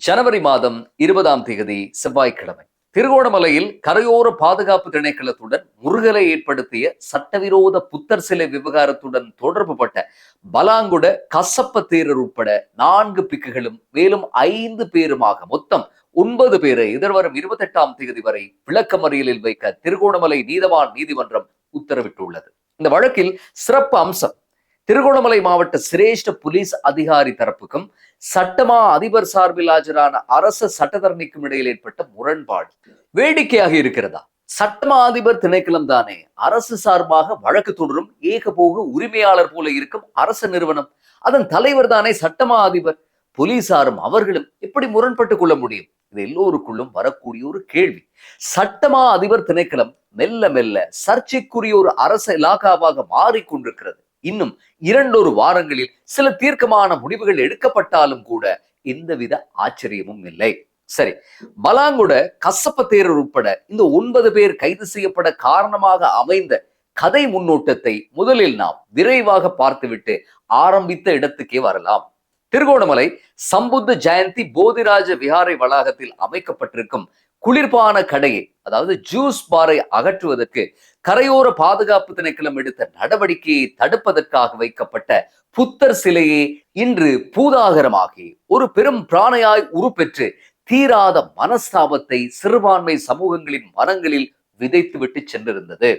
ஜனவரி மாதம் இருபதாம் தேதி செவ்வாய்க்கிழமை. திருகோணமலையில் கரையோர பாதுகாப்பு திணைக்களத்துடன் முருகலை ஏற்படுத்திய சட்டவிரோத புத்தர் சிலை விவகாரத்துடன் தொடர்புபட்ட பலாங்குட கசப்ப தேரர் உட்பட நான்கு பிக்குகளும் மேலும் ஐந்து பேருமாக மொத்தம் ஒன்பது பேரை எதிர்வரும் இருபத்தி எட்டாம் தேதி வரை விளக்கமறியலில் வைக்க திருகோணமலை நீதவான் நீதிமன்றம் உத்தரவிட்டுள்ளது. இந்த வழக்கில் சிறப்பு அம்சம் திருகோணமலை மாவட்ட சிரேஷ்ட போலீஸ் அதிகாரி தரப்புக்கும் சட்டமா அதிபர் சார்பில் ஆஜரான அரச சட்டத்தரணிக்கும் இடையில் ஏற்பட்ட முரண்பாடு வேடிக்கையாக இருக்கிறதா? சட்டமா அதிபர் திணைக்களம் தானே. அரசு சார்பாக வழக்கு தொடரும் ஏகபோக உரிமையாளர் போல இருக்கும் அரச நிறுவனம். அதன் தலைவர் தானே சட்டமா அதிபர். போலீசாரும் அவர்களும் எப்படி முரண்பட்டு கொள்ள முடியும்? இது எல்லோருக்குள்ளும் வரக்கூடிய ஒரு கேள்வி. சட்டமா அதிபர் திணைக்களம் மெல்ல மெல்ல சர்ச்சைக்குரிய ஒரு அரச இலாகாவாக மாறிக்கொண்டிருக்கிறது. இன்னும் இரண்டொரு வாரங்களில் சில தீர்க்கமான முடிவுகள் எடுக்கப்பட்டாலும் கூட எந்தவித ஆச்சரியமும் இல்லை. சரி பலாங்குட கசப்ப தேரர் உட்பட இந்த ஒன்பது பேர் கைது செய்யப்பட காரணமாக அமைந்த கதை முன்னோட்டத்தை முதலில் நாம் விரைவாக பார்த்துவிட்டு ஆரம்பித்த இடத்துக்கே வரலாம். திருகோணமலை சம்புத்த ஜெயந்தி போதிராஜ விகாரை வளாகத்தில் அமைக்கப்பட்டிருக்கும் குளிர்பான கடையை அதாவது ஜூஸ் பாரை அகற்றுவதற்கு கரையோர பாதுகாப்பு திணைக்களம் எடுத்த நடவடிக்கையை தடுப்பதற்காக வைக்கப்பட்ட புத்தர் சிலையே இன்று பூதாகரமாகி ஒரு பெரும் பிராணையாய் உருப்பெற்று தீராத மனஸ்தாபத்தை சிறுபான்மை சமூகங்களின் மனங்களில் விதைத்துவிட்டு சென்றிருந்தது.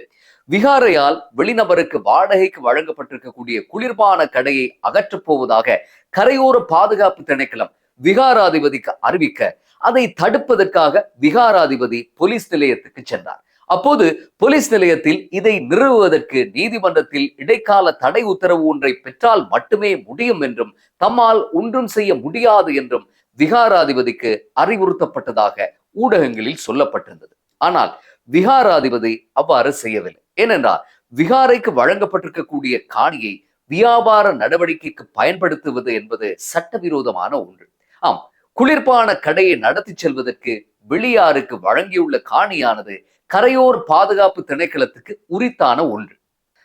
விகாரையால் வெளிநபருக்கு வாடகைக்கு வழங்கப்பட்டிருக்கக்கூடிய குளிர்பான கடையை அகற்றப் போவதாக கரையோர பாதுகாப்பு திணைக்களம் விகாராதிபதிக்கு அறிவிக்க அதை தடுப்பதற்காக விகாராதிபதி போலீஸ் நிலையத்துக்கு சென்றார். அப்போது போலீஸ் நிலையத்தில் இதை நிறுவுவதற்கு நீதிமன்றத்தில் இடைக்கால தடை உத்தரவு ஒன்றை பெற்றால் மட்டுமே முடியும் என்றும் தம்மால் ஒன்றும் செய்ய முடியாது என்றும் விகாராதிபதிக்கு அறிவுறுத்தப்பட்டதாக ஊடகங்களில் சொல்லப்பட்டிருந்தது. ஆனால் விகாராதிபதி அவ்வாறு செய்யவில்லை. ஏனென்றால் விகாரைக்கு வழங்கப்பட்டிருக்கக்கூடிய காணியை வியாபார நடவடிக்கைக்கு பயன்படுத்துவது என்பது சட்டவிரோதமான ஒன்று. ஆம் குளிர்பான கடையை நடத்தி செல்வதற்கு வெளியாருக்கு வழங்கியுள்ள காணியானது கரையோர் பாதுகாப்பு திணைக்களத்துக்கு உரித்தான ஒன்று.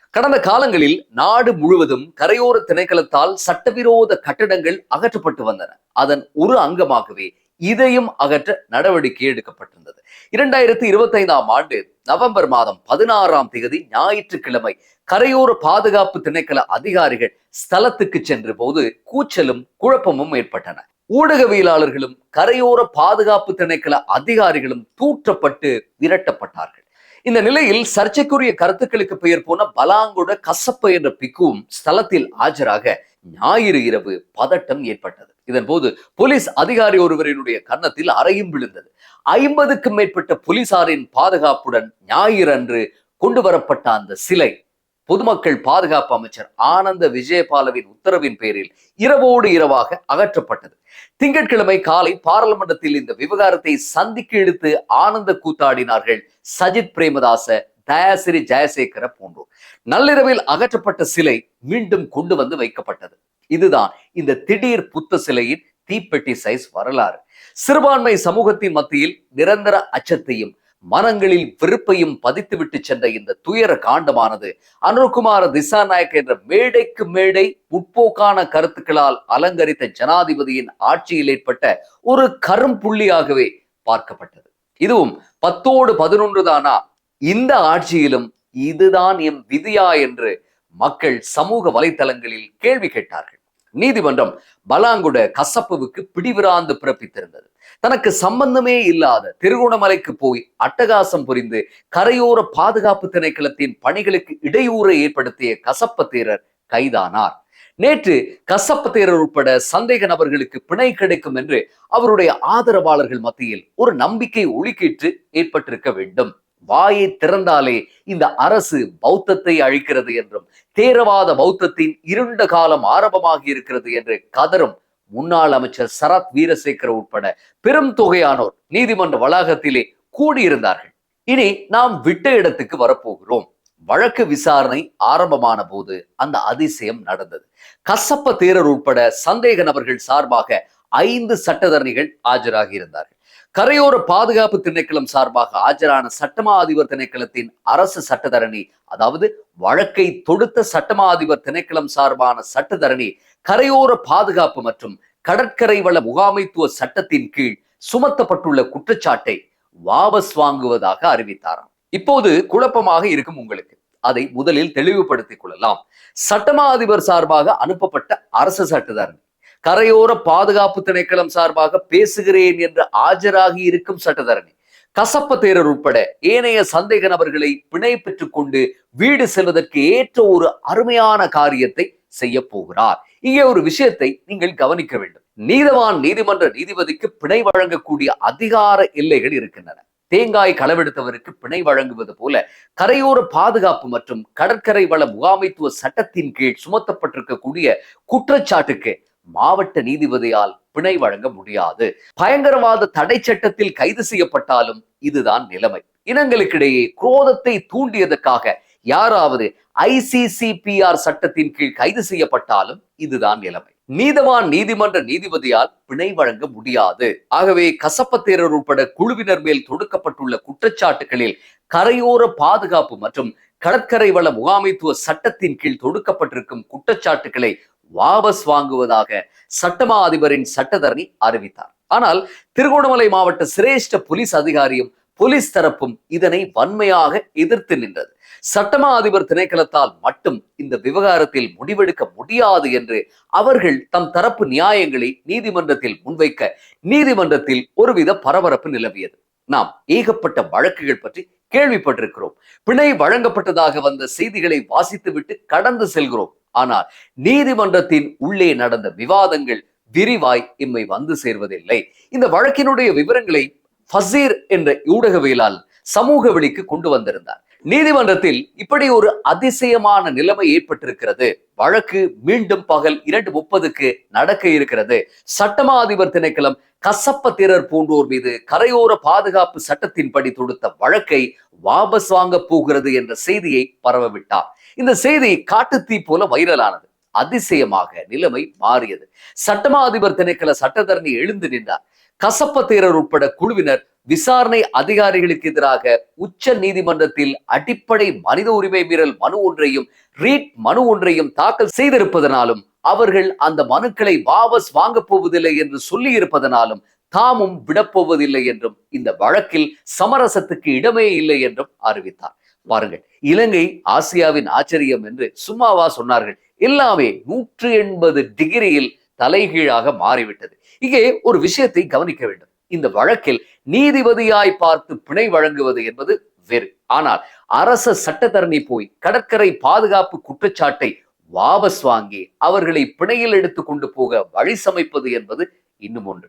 கடந்த காலங்களில் நாடு முழுவதும் கரையோர திணைக்களத்தால் சட்டவிரோத கட்டடங்கள் அகற்றப்பட்டு வந்தன. அதன் ஒரு அங்கமாகவே இதையும் அகற்ற நடவடிக்கை எடுக்கப்பட்டிருந்தது. இரண்டாயிரத்தி இருபத்தி ஐந்தாம் ஆண்டு நவம்பர் மாதம் பதினாறாம் தேதி ஞாயிற்றுக்கிழமை கரையோர பாதுகாப்பு திணைக்கள அதிகாரிகள் ஸ்தலத்துக்கு சென்ற போது கூச்சலும் குழப்பமும் ஏற்பட்டன. ஊடகவியலாளர்களும் கரையோர பாதுகாப்பு திணைக்கள அதிகாரிகளும் தூற்றப்பட்டு விரட்டப்பட்டார்கள். இந்த நிலையில் சர்ச்சைக்குரிய கருத்துக்களுக்கு பெயர் போன பலாங்குட கசப்ப என்ற பிக்குவும் ஸ்தலத்தில் ஆஜராக ஞாயிறு இரவு பதட்டம் ஏற்பட்டது. இதன் போது போலீஸ் அதிகாரி ஒருவரினுடைய கன்னத்தில் அறையும் விழுந்தது. ஐம்பதுக்கும் மேற்பட்ட போலீசாரின் பாதுகாப்புடன் ஞாயிறு அன்று கொண்டு வரப்பட்ட அந்த சிலை பொதுமக்கள் பாதுகாப்பு அமைச்சர் ஆனந்த விஜயபாலவின் உத்தரவின் பேரில் இரவோடு இரவாக அகற்றப்பட்டது. திங்கட்கிழமை காலை பாராளுமன்றத்தில் இந்த விவகாரத்தை சந்திக்கு இழுத்து ஆனந்த கூத்தாடினார்கள் சஜித் பிரேமதாச தயாசிரி ஜெயசேகர போன்றோர். நள்ளிரவில் அகற்றப்பட்ட சிலை மீண்டும் கொண்டு வந்து வைக்கப்பட்டது. இதுதான் இந்த திடீர் புத்த சிலையின் தீப்பெட்டி சைஸ் வரலாறு. சிறுபான்மை சமூகத்தின் மத்தியில் நிரந்தர அச்சத்தையும் மனங்களில் வெறுப்பையும் பதித்துவிட்டு சென்ற இந்த துயர காண்டமானது அனுர்குமார திசாநாயக் என்ற மேடைக்கு மேடை முற்போக்கான கருத்துக்களால் அலங்கரித்த ஜனாதிபதியின் ஆட்சியில் ஏற்பட்ட ஒரு கரும்புள்ளியாகவே பார்க்கப்பட்டது. இதுவும் பத்தோடு பதினொன்று தானா இந்த ஆட்சியிலும் இதுதான் எம் விதியா என்று மக்கள் சமூக வலைதளங்களில் கேள்வி கேட்டார்கள். நீதிமன்றம் பலாங்குட கசப்புவுக்கு பிடிவிராந்து பிறப்பித்திருந்தது. தனக்கு சம்பந்தமே இல்லாத திருகோணமலைக்கு போய் அட்டகாசம் புரிந்து கரையோர பாதுகாப்பு திணைக்களத்தின் பணிகளுக்கு இடையூறை ஏற்படுத்திய கசப்ப தேரர் கைதானார். நேற்று கசப்ப தேரர் உட்பட சந்தேக நபர்களுக்கு பிணை கிடைக்கும் என்று அவருடைய ஆதரவாளர்கள் மத்தியில் ஒரு நம்பிக்கை ஒளிக்கீற்று ஏற்பட்டிருக்க வேண்டும். வாயை திறந்தாலே இந்த அரசு பௌத்தத்தை அழிக்கிறது என்றும் தேரவாத பௌத்தத்தின் இருண்ட காலம் ஆரம்பமாகி இருக்கிறது என்று கதரும் முன்னாள் அமைச்சர் சரத் வீரசேகர் உட்பட பெரும் தொகையானோர் நீதிமன்ற வளாகத்திலே கூடியிருந்தார்கள். இனி நாம் விட்ட இடத்துக்கு வரப்போகிறோம். வழக்கு விசாரணை ஆரம்பமான போது அந்த அதிசயம் நடந்தது. கசப்ப தேரர் உட்பட சந்தேக நபர்கள் சார்பாக ஐந்து சட்டத்தரணிகள் ஆஜராகி இருந்தார்கள். கரையோர பாதுகாப்பு திணைக்களம் சார்பாக ஆஜரான சட்டமா அதிபர் திணைக்களத்தின் அரசு சட்டத்தரணி அதாவது வழக்கை தொடுத்த சட்டமா அதிபர் திணைக்களம் சார்பான சட்டத்தரணி கரையோர பாதுகாப்பு மற்றும் கடற்கரை வள முகாமைத்துவ சட்டத்தின் கீழ் சுமத்தப்பட்டுள்ள குற்றச்சாட்டை வாபஸ் வாங்குவதாக அறிவித்தாராம். இப்போது குழப்பமாக இருக்கும் உங்களுக்கு. அதை முதலில் தெளிவுபடுத்திக் கொள்ளலாம். சட்டமா அதிபர் சார்பாக அனுப்பப்பட்ட அரசு சட்டத்தரணி கரையோர பாதுகாப்பு திணைக்களம் சார்பாக பேசுகிறேன் என்று ஆஜராகி இருக்கும் சட்டத்தரணி கசப்ப தேரர் உட்பட ஏனைய சந்தேக நபர்களை பிணை பெற்றுக் கொண்டு வீடு செல்வதற்கு ஏற்ற ஒரு அருமையான காரியத்தை செய்ய போகிறார். இங்கே ஒரு விஷயத்தை நீங்கள் கவனிக்க வேண்டும். நீதவான் நீதிமன்ற நீதிபதிக்கு பிணை வழங்கக்கூடிய அதிகார எல்லைகள் இருக்கின்றன. தேங்காய் களவெடுத்தவருக்கு பிணை வழங்குவது போல கரையோர பாதுகாப்பு மற்றும் கடற்கரை வள முகாமைத்துவ சட்டத்தின் கீழ் சுமத்தப்பட்டிருக்கக்கூடிய குற்றச்சாட்டுக்கு மாவட்ட நீதிபதியால் பிணை வழங்க முடியாது. பயங்கரவாத தடை சட்டத்தில் கைது செய்யப்பட்டாலும் இதுதான் நிலைமை. இனங்களுக்கிடையே குரோதத்தை தூண்டியதற்காக யாராவது ஐசிசிபிஆர் சட்டத்தின் கீழ் கைது செய்யப்பட்டாலும் இதுதான் நிலைமை. நீதவான் நீதிமன்ற நீதிபதியால் பிணை வழங்க முடியாது. ஆகவே கசப்பத்தேரர் உட்பட குழுவினர் மேல் தொடுக்கப்பட்டுள்ள குற்றச்சாட்டுகளில் கரையோர பாதுகாப்பு மற்றும் கடற்கரை வள முகாமைத்துவ சட்டத்தின் கீழ் தொடுக்கப்பட்டிருக்கும் குற்றச்சாட்டுகளை வாபஸ் வாங்குவதாக சட்டமா அதிபரின் சட்டத்தரணி அறிவித்தார். ஆனால் திருகோணமலை மாவட்ட சிரேஷ்ட போலீஸ் அதிகாரியும் போலீஸ் தரப்பும் இதனை வன்மையாக எதிர்த்து நின்றது. சட்டமா அதிபர் திணைக்களத்தால் மட்டும் இந்த விவகாரத்தில் முடிவெடுக்க முடியாது என்று அவர்கள் தம் தரப்பு நியாயங்களை நீதிமன்றத்தில் முன்வைக்க நீதிமன்றத்தில் ஒருவித பரபரப்பு நிலவியது. நாம் ஏகப்பட்ட வழக்குகள் பற்றி கேள்விப்பட்டிருக்கிறோம். பிணை வழங்கப்பட்டதாக வந்த செய்திகளை வாசித்துவிட்டு கடந்து செல்கிறோம். ஆனால் நீதிமன்றத்தின் உள்ளே நடந்த விவாதங்கள் விரிவாய் இம்மை வந்து சேர்வதில்லை. இந்த வழக்கினுடைய விவரங்களை ஃபசீர் என்ற ஊடகவியலால் சமூக வெளிக்கு கொண்டு வந்திருந்தார். நீதிமன்றத்தில் இப்படி ஒரு அதிசயமான நிலைமை ஏற்பட்டிருக்கிறது. வழக்கு மீண்டும் பகல் இரண்டு முப்பதுக்கு நடக்க இருக்கிறது. சட்டமா அதிபர் திணைக்களம் கசப்ப தீரர் போன்றோர் மீது கரையோர பாதுகாப்பு சட்டத்தின்படி தொடுத்த வழக்கை வாபஸ் வாங்க போகிறது என்ற செய்தியை பரவவிட்டார் இந்த செய்தி காட்டுத்தீ போல வைரலானது. அதிசயமாக நிலைமை மாறியது. சட்டமா அதிபர் திணைக்கள சட்டத்தரணி எழுந்து நின்றார். கசப்ப தேரர் உட்பட குழுவினர் விசாரணை அதிகாரிகளுக்கு எதிராக உச்ச நீதிமன்றத்தில் அடிப்படை மனித உரிமை மீறல் மனு ஒன்றையும் ரீட் மனு ஒன்றையும் தாக்கல் செய்திருப்பதனாலும் அவர்கள் அந்த மனுக்களை வாபஸ் வாங்கப் போவதில்லை என்று சொல்லி இருப்பதனாலும் தாமும் விடப்போவதில்லை என்றும் இந்த வழக்கில் சமரசத்துக்கு இடமே இல்லை என்றும் அறிவித்தார். பாருங்கள் இலங்கை ஆசியாவின் ஆச்சரியம் என்று சும்மாவா சொன்னார்கள். எல்லாமே நூற்று எண்பது டிகிரியில் தலைகீழாக மாறிவிட்டது. இங்கே ஒரு விஷயத்தை கவனிக்க வேண்டும். இந்த வழக்கில் நீதிபதியாய் பார்த்து பிணை வழங்குவது என்பது வேறு. ஆனால் அரச சட்டத்தரணி போய் கடற்கரை பாதுகாப்பு குற்றச்சாட்டை வாபஸ் வாங்கி அவர்களை பிணையில் எடுத்து கொண்டு போக வழி சமைப்பது என்பது இன்னும் ஒன்று.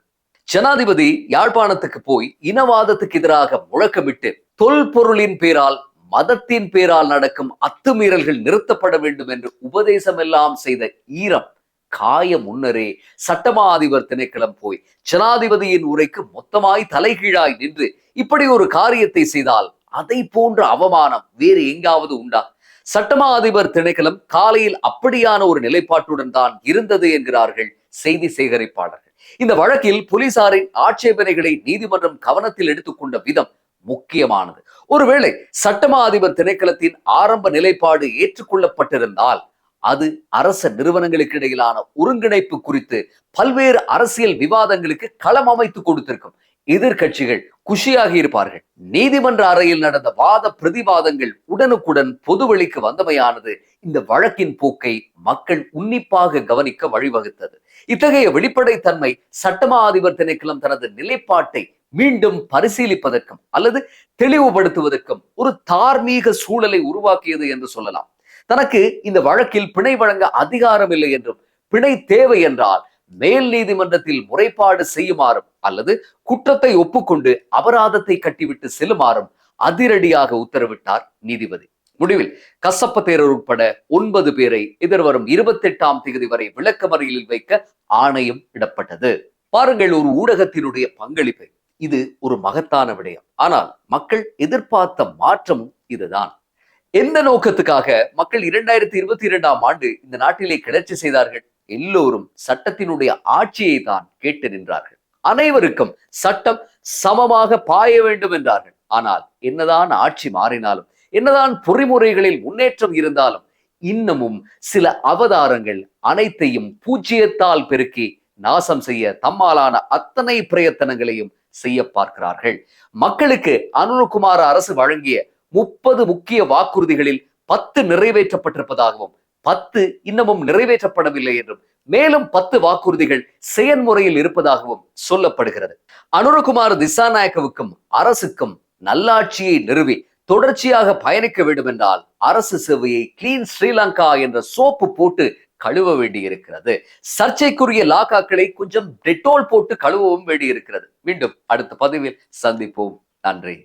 ஜனாதிபதி யாழ்ப்பாணத்துக்கு போய் இனவாதத்துக்கு எதிராக முழக்கமிட்டு தொல்பொருளின் பேரால் மதத்தின் பேரால் நடக்கும் அத்துமீறல்கள் நிறுத்தப்பட வேண்டும் என்று உபதேசம் எல்லாம் செய்த ஈரம் காய முன்னரே சட்டமா அதிபர் திணைக்களம் போய் ஜனாதிபதியின் உரைக்கு மொத்தமாய் தலைகீழாய் நின்று இப்படி ஒரு காரியத்தை செய்தால் அதை போன்ற அவமானம் வேறு எங்காவது உண்டா? சட்டமா அதிபர் திணைக்களம் காலையில் அப்படியான ஒரு நிலைப்பாட்டுடன் தான் இருந்தது என்கிறார்கள் செய்தி சேகரிப்பாளர்கள். இந்த வழக்கில் போலீசாரின் ஆட்சேபனைகளை நீதிமன்றம் கவனத்தில் எடுத்துக்கொண்ட விதம் முக்கியமானது. ஒருவேளை சட்டமா அதிபர் திணைக்களத்தின் ஆரம்ப நிலைப்பாடு ஏற்றுக்கொள்ளப்பட்டிருந்தால் அது அரச நிறுவனங்களுக்கு இடையிலான ஒருங்கிணைப்பு குறித்து பல்வேறு அரசியல் விவாதங்களுக்கு களம் அமைத்து கொடுத்திருக்கும். எதிர்கட்சிகள் குஷியாகி இருப்பார்கள். நீதிமன்ற அறையில் நடந்த வாத பிரதிவாதங்கள் உடனுக்குடன் பொதுவெளிக்கு வந்தமையானது இந்த வழக்கின் போக்கை மக்கள் உன்னிப்பாக கவனிக்க வழிவகுத்தது. இத்தகைய வெளிப்படைத்தன்மை சட்டமா அதிபர் திணைக்களம் தனது நிலைப்பாட்டை மீண்டும் பரிசீலிப்பதற்கும் அல்லது தெளிவுபடுத்துவதற்கும் ஒரு தார்மீக சூழலை உருவாக்கியது என்று சொல்லலாம். தனக்கு இந்த வழக்கில் பிணை வழங்க அதிகாரம் இல்லை என்றும் பிணை தேவை என்றால் மேல் நீதிமன்றத்தில் முறைப்பாடு செய்யுமாறும் அல்லது குற்றத்தை ஒப்புக்கொண்டு அபராதத்தை கட்டிவிட்டு செல்லுமாறும் அதிரடியாக உத்தரவிட்டார் நீதிபதி. முடிவில் கசப்ப தேரர் உட்பட ஒன்பது பேரை எதிர்வரும் இருபத்தி எட்டாம் தேதி வரை விளக்கமறியலில் வைக்க ஆணையம் இடப்பட்டது. பாருங்கள் ஒரு ஊடகத்தினுடைய பங்களிப்பை. இது ஒரு மகத்தான விடயம். ஆனால் மக்கள் எதிர்பார்த்த மாற்றமும் இதுதான். எந்த நோக்கத்துக்காக மக்கள் இரண்டாயிரத்தி இருபத்தி இரண்டாம் ஆண்டு இந்த நாட்டிலே கிளர்ச்சி செய்தார்கள்? எல்லோரும் சட்டத்தினுடைய ஆட்சியை தான் கேட்டு நின்றார்கள். அனைவருக்கும் சட்டம் சமமாக பாய வேண்டும் என்றார்கள். ஆனால் என்னதான் ஆட்சி மாறினாலும் என்னதான் பொறிமுறைகளில் முன்னேற்றம் இருந்தாலும் இன்னமும் சில அவதாரங்கள் அனைத்தையும் பூஜ்ஜியத்தால் பெருக்கி நாசம் செய்ய தம்மாலான அத்தனை பிரயத்தனங்களையும் செய்ய பார்க்கிறார்கள். மக்களுக்கு அனுரகுமார அரசு வழங்கிய முப்பது முக்கிய வாக்குறுதிகளில் பத்து நிறைவேற்றப்பட்டிருப்பதாகவும் பத்து இன்னமும் நிறைவேற்றப்படவில்லை என்றும் மேலும் பத்து வாக்குறுதிகள் செயன்முறையில் இருப்பதாகவும் சொல்லப்படுகிறது. அனுரகுமார் திசாநாயக்கவுக்கும் அரசுக்கும் நல்லாட்சியை நிறுவி தொடர்ச்சியாக பயணிக்க வேண்டும் என்றால் அரசு சேவையை கிளீன் ஸ்ரீலங்கா என்ற சோப்பு போட்டு கழுவ வேண்டி இருக்கிறது சர்ச்சைக்குரிய லாக்காக்களை கொஞ்சம் டெட்டோல் போட்டு கழுவவும் வேண்டியிருக்கிறது. மீண்டும் அடுத்த பதிவில் சந்திப்போம். நன்றி.